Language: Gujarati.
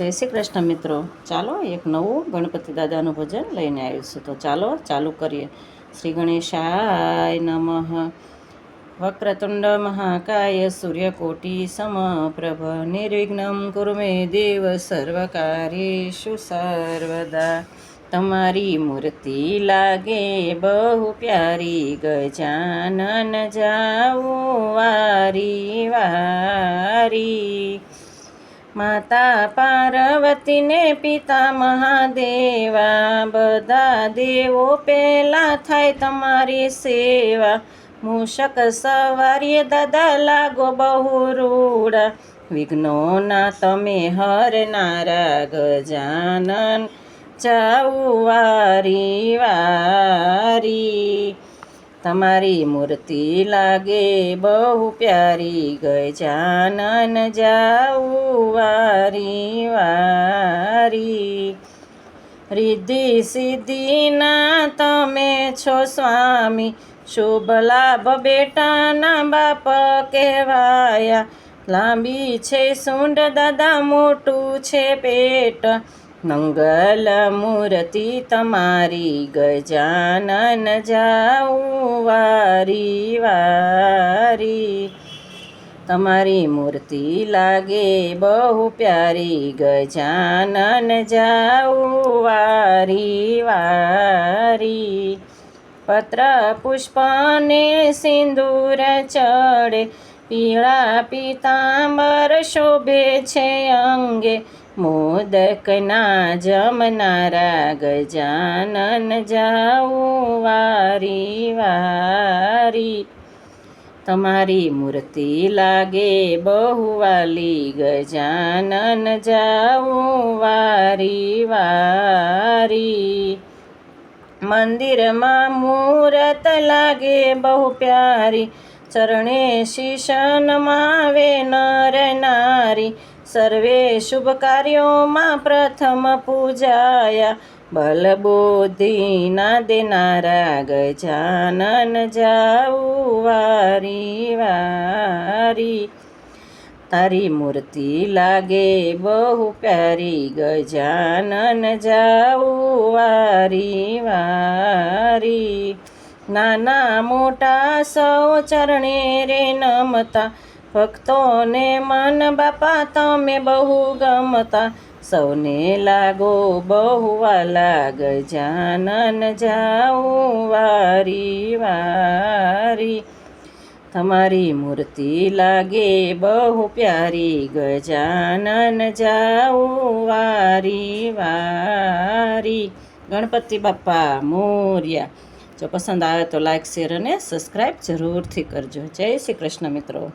જય શ્રી કૃષ્ણ મિત્રો. ચાલો એક નવું ગણપતિ દાદાનું ભજન લઈને આવીશું. તો ચાલો, ચાલુ કરીએ. શ્રી ગણેશાય નમઃ. વક્રતુંડ મહાકાય સૂર્યકોટી સમપ્રભ નિર્વિઘ્નમ કુરુ મે દેવ સર્વકાર્યેષુ સર્વદા. તમારી મૂર્તિ લાગે બહુ પ્યારી. ગજાનન જાઉં વારી વારી. માતા પાર્વતીને પિતા મહાદેવા, બધા દેવો પહેલાં થાય તમારી સેવા. મૂષક સવારીએ દાદા લાગો બહુ રૂડા વિઘ્નોના તમે હરનારા ગજાનન જાઉં વારી વારી. તમારી મૂર્તિ લાગે બહુ પ્યારી ગજાનન જાઉં વારી વારી. રિદ્ધિ સિદ્ધિના તમે છો સ્વામી, શુભ લાભ બેટાના બાપ કહેવાયા. લાંબી છે સૂંઢ દાદા, મોટું છે પેટ. મંગલ મૂર્તિ તમારી ગજાનન જાઉં વારી વારી તમારી મૂર્તિ લાગે બહુ પ્યારી ગજાનન જાઉં વારી વારી પત્ર પુષ્પને સિંદૂર ચડે પીળા પિતાંબર શોભે છે અંગે મોદકના જમનારા ગજાનન જાઉં વારી વારી. તમારી મૂર્તિ લાગે બહુવાલી ગજાનન જાઉં વારી વારી. મંદિરમાં મૂરત લાગે બહુ પ્યારી, ચરણે શીશનમાં વે નર નારી. સર્વે શુભ કાર્યોમાં પ્રથમ પૂજાયા. બલબોધિના દેનારા ગજાનન જાઉં વારી વારી. તારી મૂર્તિ લાગે બહુ પ્યારી, ગજાનન જાઉં વારી વારી. નાના મોટા સૌ ચરણે રે નમતા ભક્તોને મન બાપા, તમે બહુ ગમતા. સૌને લાગો બહુ લાગ, જાનન જાઉં વારી વારી. તમારી મૂર્તિ લાગે, બહુ પ્યારી ગજાનન જાઉં વારી વારી. ગણપતિ બાપ્પા મોર્યા. જો પસંદ આવે તો લાઈક શેર અને સબસ્ક્રાઈબ જરૂરથી કરજો. જય શ્રી કૃષ્ણ મિત્રો.